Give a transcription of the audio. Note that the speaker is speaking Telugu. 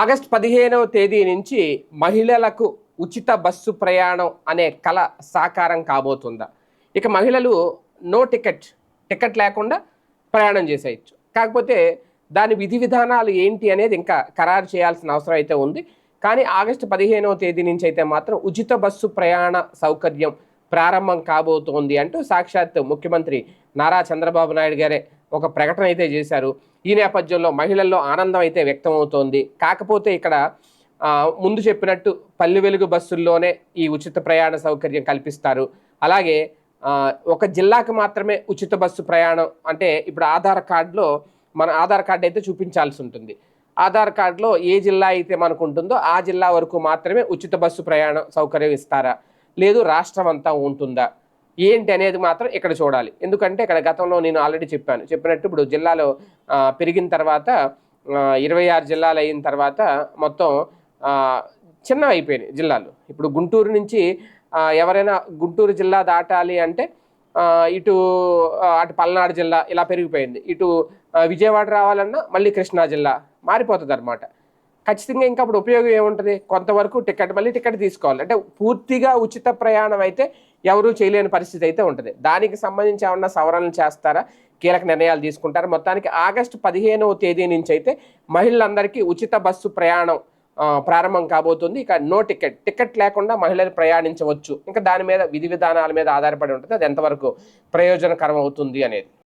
ఆగస్ట్ పదిహేనవ తేదీ నుంచి మహిళలకు ఉచిత బస్సు ప్రయాణం అనే కళ సాకారం కాబోతుందా? ఇక మహిళలు నో టికెట్ టికెట్ లేకుండా ప్రయాణం చేసేయచ్చు. కాకపోతే దాని విధి విధానాలు ఏంటి అనేది ఇంకా ఖరారు చేయాల్సిన అవసరం అయితే ఉంది. కానీ ఆగస్టు పదిహేనవ తేదీ నుంచి అయితే మాత్రం ఉచిత బస్సు ప్రయాణ సౌకర్యం ప్రారంభం కాబోతోంది అంటూ సాక్షాత్ ముఖ్యమంత్రి నారా చంద్రబాబు నాయుడు గారే ఒక ప్రకటన అయితే చేశారు. ఈ నేపథ్యంలో మహిళల్లో ఆనందం అయితే వ్యక్తమవుతోంది. కాకపోతే ఇక్కడ ముందు చెప్పినట్టు పల్లె వెలుగు బస్సుల్లోనే ఈ ఉచిత ప్రయాణ సౌకర్యం కల్పిస్తారు. అలాగే ఒక జిల్లాకు మాత్రమే ఉచిత బస్సు ప్రయాణం అంటే ఇప్పుడు ఆధార్ కార్డులో మన ఆధార్ కార్డు అయితే చూపించాల్సి ఉంటుంది. ఆధార్ కార్డులో ఏ జిల్లా అయితే మనకు ఉంటుందో ఆ జిల్లా వరకు మాత్రమే ఉచిత బస్సు ప్రయాణం సౌకర్యం ఇస్తారా? లేదు రాష్ట్రం అంతా ఉంటుందా? ఏంటి అనేది మాత్రం ఇక్కడ చూడాలి. ఎందుకంటే ఇక్కడ గతంలో నేను ఆల్రెడీ చెప్పాను. చెప్పినట్టు ఇప్పుడు జిల్లాలో పెరిగిన తర్వాత ఇరవై ఆరు జిల్లాలు అయిన తర్వాత మొత్తం చిన్నవి అయిపోయినాయి జిల్లాలు. ఇప్పుడు గుంటూరు నుంచి ఎవరైనా గుంటూరు జిల్లా దాటాలి అంటే ఇటు అటు పల్నాడు జిల్లా ఇలా పెరిగిపోయింది. ఇటు విజయవాడ రావాలన్నా మళ్ళీ కృష్ణా జిల్లా మారిపోతుంది అనమాట ఖచ్చితంగా ఇంకా అప్పుడు ఉపయోగం ఏముంటుంది? కొంతవరకు టికెట్ మళ్ళీ టికెట్ తీసుకోవాలి. అంటే పూర్తిగా ఉచిత ప్రయాణం అయితే ఎవరూ చేయలేని పరిస్థితి అయితే ఉంటుంది. దానికి సంబంధించి ఏమన్నా సవరణలు చేస్తారా? కీలక నిర్ణయాలు తీసుకుంటారు? మొత్తానికి ఆగస్టు పదిహేనవ తేదీ నుంచి అయితే మహిళలందరికీ ఉచిత బస్సు ప్రయాణం ప్రారంభం కాబోతుంది. ఇక నో టికెట్. టికెట్ లేకుండా మహిళలు ప్రయాణించవచ్చు. ఇంకా దాని మీద విధి విధానాల మీద ఆధారపడి ఉంటుంది. అది ఎంతవరకు ప్రయోజనకరం అవుతుంది అనేది.